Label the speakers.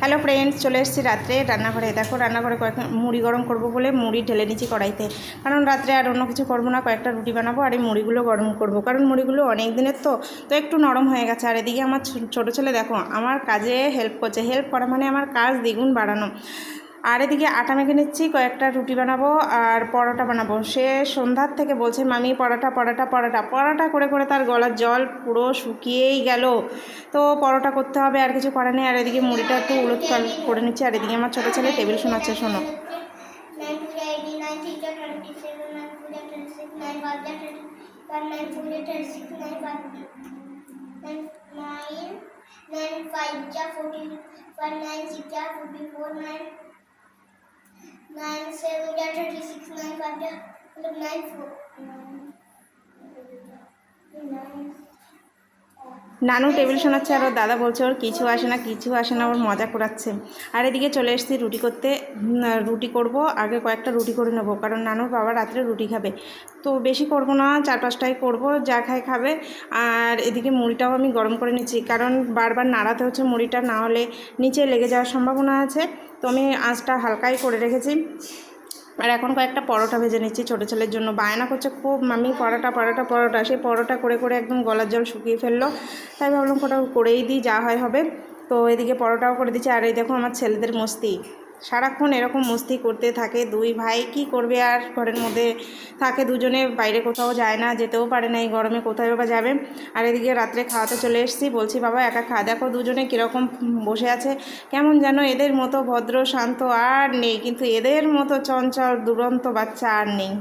Speaker 1: Hello friends, চলে এসেছি রাত্রে রান্নাঘরে। দেখো রান্নাঘরে কয়েক মুড়ি গরম করব বলে মুড়ি ঢেলে নিচ্ছি কড়াইতে। কারণ রাত্রে আর অন্য কিছু করব না, কয়েকটা রুটি বানাবো আর এই মুড়িগুলো গরম করব। কারণ মুড়িগুলো অনেক দিনের তো তো একটু নরম হয়ে গেছে। আর এদিকে আমার ছোটো ছেলে দেখো, আমার কাজে হেল্প করছে। হেল্প করা মানে আমার কাজ দ্বিগুণ বাড়ানো। আর এদিকে আটা মেখে নিচ্ছি, কয়েকটা রুটি বানাবো আর পরোটা বানাবো। সে সন্ধ্যার থেকে বলছে, মামি, পরোটা পরোটা পরোটা। পরোটা করে করে তার গলার জল পুরো শুকিয়েই গেল। তো পরোটা করতে হবে, আর কিছু করে নেই। আর এদিকে মুড়িটা একটু উলোৎকাল করে নিচ্ছি। আর এদিকে আমার ছোটো ছেলে টেবিল শোনাচ্ছে, শোনো।
Speaker 2: Nine four
Speaker 1: নানু টেবিল শোনাচ্ছে আর ওর দাদা বলছে, ওর কিছু আসে না, কিছু আসে না, ওর মজা করাচ্ছে। আর এদিকে চলে এসেছি রুটি করতে। রুটি করব, আগে কয়েকটা রুটি করে নেব, কারণ নানুর বাবা রাত্রে রুটি খাবে। তো বেশি করব না, চার পাঁচটাই করব, যা খায় খাবে। আর এদিকে মুড়িটাও আমি গরম করে নিচ্ছি, কারণ বারবার নাড়াতে হচ্ছে মুড়িটা, না হলে নিচে লেগে যাওয়ার সম্ভাবনা আছে। তো আমি আঁচটা হালকাই করে রেখেছি। আর এখন কয়েকটা পরোটা ভেজে নিচ্ছি, ছোটো ছেলের জন্য। বায়না করছে খুব মামি পরোটা পরোটা পরোটা। সেই পরোটা করে করে একদম গলার জল শুকিয়ে ফেলল। তাই ভাবলাম কোটা করেই দিই, যা হয় হবে। তো এদিকে পরোটাও করে দিচ্ছি। আর এই দেখো আমার ছেলেদের মস্তি। সারাক্ষণ এরকম মস্তি করতে থাকে, দুই ভাই কি করবে আর ঘরের মধ্যে থাকে দুজনে, বাইরে কোথাও যায় না, যেতেও পারে না, এই গরমে কোথায় বা যাবে। আর এদিকে রাত্রে খাওয়াতে চলে এসেছি, বলছি, বাবা, একা খাওয়া দেখো দুজনে কীরকম বসে আছে, কেমন যেন এদের মতো ভদ্র, শান্ত আর নেই, কিন্তু এদের মতো চঞ্চল, দুরন্ত বাচ্চা আর নেই।